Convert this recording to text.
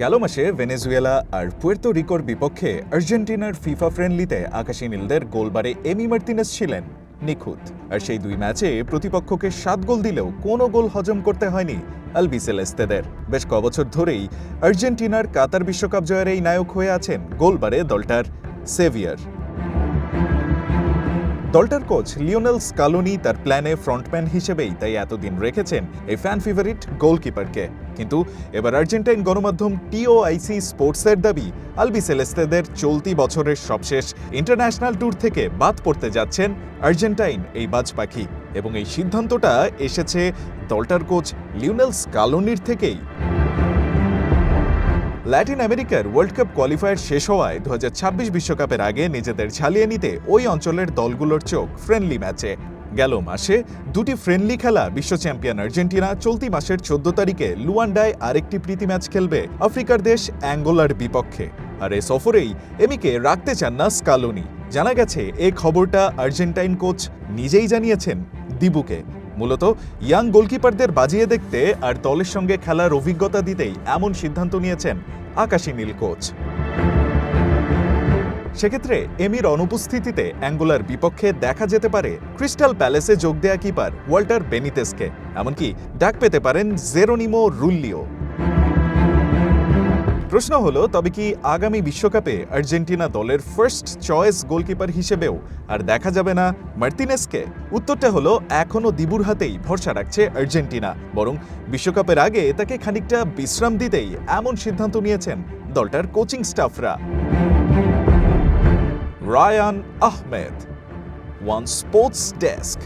গেল মাসে ভেনেজুয়েলা আর পুয়ের্তো রিকোর বিপক্ষে আর্জেন্টিনার ফিফা ফ্রেন্ডলিতে আকাশী নীলদের গোলবারে এমি মার্তিনেস ছিলেন নিখুঁত। আর সেই দুই ম্যাচে প্রতিপক্ষকে সাত গোল দিলেও কোনো গোল হজম করতে হয়নি আলবিসেলেস্তেদের বেশ কবছর ধরেই আর্জেন্টিনার কাতার বিশ্বকাপ জয়ের এই নায়ক হয়ে আছেন গোলবারে দলটার সেভিয়ার। দলটার কোচ লিওনেল স্কালোনি তার প্ল্যানে ফ্রন্টম্যান হিসেবেই তাই এতদিন রেখেছেন এই ফ্যান ফেভারিট গোলকিপারকে কিন্তু এবার আর্জেন্টাইন গণমাধ্যম টিওআইসি স্পোর্টসের দাবি, আলবি সেলেস্তেদের চলতি বছরের সবশেষ ইন্টারন্যাশনাল ট্যুর থেকে বাদ পড়তে যাচ্ছেন আর্জেন্টাইন এই বাজ পাখি এবং এই সিদ্ধান্তটা এসেছে দলটার কোচ লিওনেল স্কালোনির থেকেই। ল্যাটিন আমেরিকার ওয়ার্ল্ড কাপ কোয়ালিফায়ার শেষ হওয়ায় দু বিশ্বকাপের আগে নিজেদের ছালিয়ে নিতে ওই অঞ্চলের দলগুলোর চোখ ফ্রেন্ডলি ম্যাচে গেল মাসে দুটি ফ্রেন্ডলি খেলা বিশ্ব চ্যাম্পিয়ন আর্জেন্টিনা চলতি মাসের চোদ্দ তারিখে লুয়ান্ডায় আরেকটি প্রীতি ম্যাচ খেলবে আফ্রিকার দেশ অ্যাঙ্গোলার বিপক্ষে। আর এ সফরেই এমিকে রাখতে চান না স্কালোনি। জানা গেছে এই খবরটা আর্জেন্টাইন কোচ নিজেই জানিয়েছেন দিবুকে। মূলত ইয়াং গোলকিপারদের বাজিয়ে দেখতে আর দলের সঙ্গে খেলার অভিজ্ঞতা দিতেই এমন সিদ্ধান্ত নিয়েছেন আকাশী নীলকোচ সেক্ষেত্রে এমির অনুপস্থিতিতে অ্যাঙ্গোলার বিপক্ষে দেখা যেতে পারে ক্রিস্টাল প্যালেসে যোগ দেয়া কিপার ওয়াল্টার বেনিতেসকে। এমনকি ডাক পেতে পারেন জেরোনিমো রুল্লিও। প্রশ্ন হলো, তবে কি আগামী বিশ্বকাপে আর্জেন্টিনা দলের ফার্স্ট চয়েস গোলকিপার হিসেবেও আর দেখা যাবে না মার্তিনেসকে? উত্তরটা হলো এখনও দিবুর হাতেই ভরসা রাখছে আর্জেন্টিনা। বরং বিশ্বকাপের আগে তাকে খানিকটা বিশ্রাম দিতেই এমন সিদ্ধান্ত নিয়েছেন দলটার কোচিং স্টাফরা Ryan Ahmed one sports desk